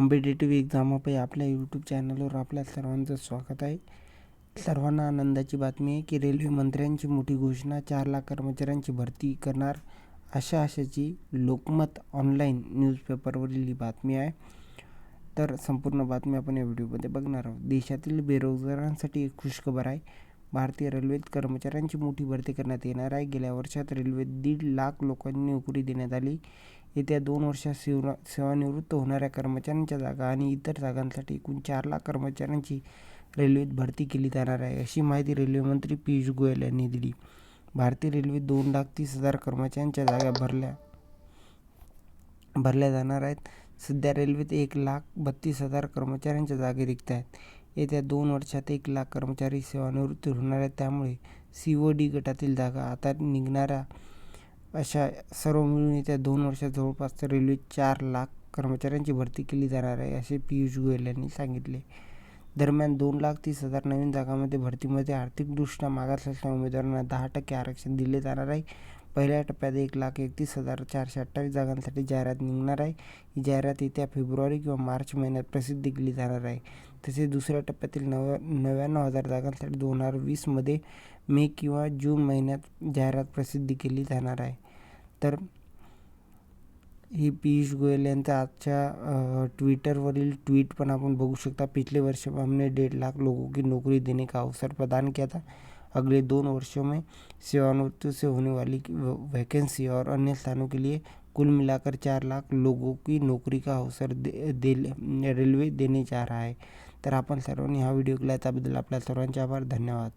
Competitive एक्झामापै आपल्या YouTube चॅनलवर आपल्या सर्वांचं स्वागत आहे. सर्वांना आनंदाची बातमी आहे की रेल्वे मंत्र्यांची मोठी घोषणा चार लाख कर्मचाऱ्यांची भरती करणार अशा अशाची लोकमत ऑनलाईन न्यूजपेपरवरील बातमी आहे. तर संपूर्ण बातमी आपण या व्हिडिओमध्ये बघणार आहोत. देशातील बेरोजगारांसाठी एक खुशखबर आहे. भारतीय रेल्वेत कर्मचाऱ्यांची मोठी भरती करण्यात येणार आहे. गेल्या वर्षात रेल्वेत दीड लाख लोकांनी नोकरी देण्यात आली. येत्या दोन वर्षात सेवा सेवानिवृत्त होणाऱ्या कर्मचाऱ्यांच्या जागा आणि इतर जागांसाठी एकूण चार लाख कर्मचाऱ्यांची रेल्वेत भरती केली जाणार आहे अशी माहिती रेल्वेमंत्री पियुष गोयल यांनी दिली. भारतीय रेल्वेत दोन लाख तीस हजार कर्मचाऱ्यांच्या जागा भरल्या भरल्या जाणार आहेत. सध्या रेल्वेत एक लाख बत्तीस हजार कर्मचाऱ्यांच्या जागा रिक्त आहेत. येत्या दोन वर्षात एक लाख कर्मचारी सेवानिवृत्त होणार आहेत त्यामुळे सी ओ डी गटातील जागा आता निघणाऱ्या अशा सर्व मिळून येत्या दोन वर्षात जवळपास रेल्वेत चार लाख कर्मचाऱ्यांची भरती केली जाणार आहे असे पियुष गोयल यांनी सांगितले. दरम्यान दोन लाख तीस हजार नवीन जागांमध्ये भरतीमध्ये आर्थिकदृष्ट्या मागास असलेल्या उमेदवारांना दहा टक्के आरक्षण दिले जाणार आहे. पहिल्या टप्प्यात एक लाख एकतीस हजार चारशे अठ्ठावीस जागांसाठी जाहिरात निघणार आहे. ही जाहिरात येत्या फेब्रुवारी किंवा मार्च महिन्यात प्रसिद्धी केली जाणार आहे. तसेच दुसऱ्या टप्प्यातील नव्या नव्याण्णव हजार जागांसाठी दोन हजार वीसमध्ये मे किंवा जून महिन्यात जाहिरात प्रसिद्धी केली जाणार आहे. तर ही पियुष गोयल यांचा आजच्या ट्विटरवरील ट्वीट पण आपण बघू शकता. पिछले वर्ष हमने डेढ़ लाख लोगों की नौकरी देने का अवसर प्रदान किया था अगले दोन वर्षों में सेवानिवृत्ति से होने वाली वैकेंसी और अन्य स्थानों के लिए कुल मिलाकर चार लाख लोगों की नोकरी का अवसर दे, दे रेल्वे देणे जा रहा है। तर आपण सर्वांनी हा व्हिडिओ केला त्याबद्दल आपल्या सर्वांचे आभार धन्यवाद.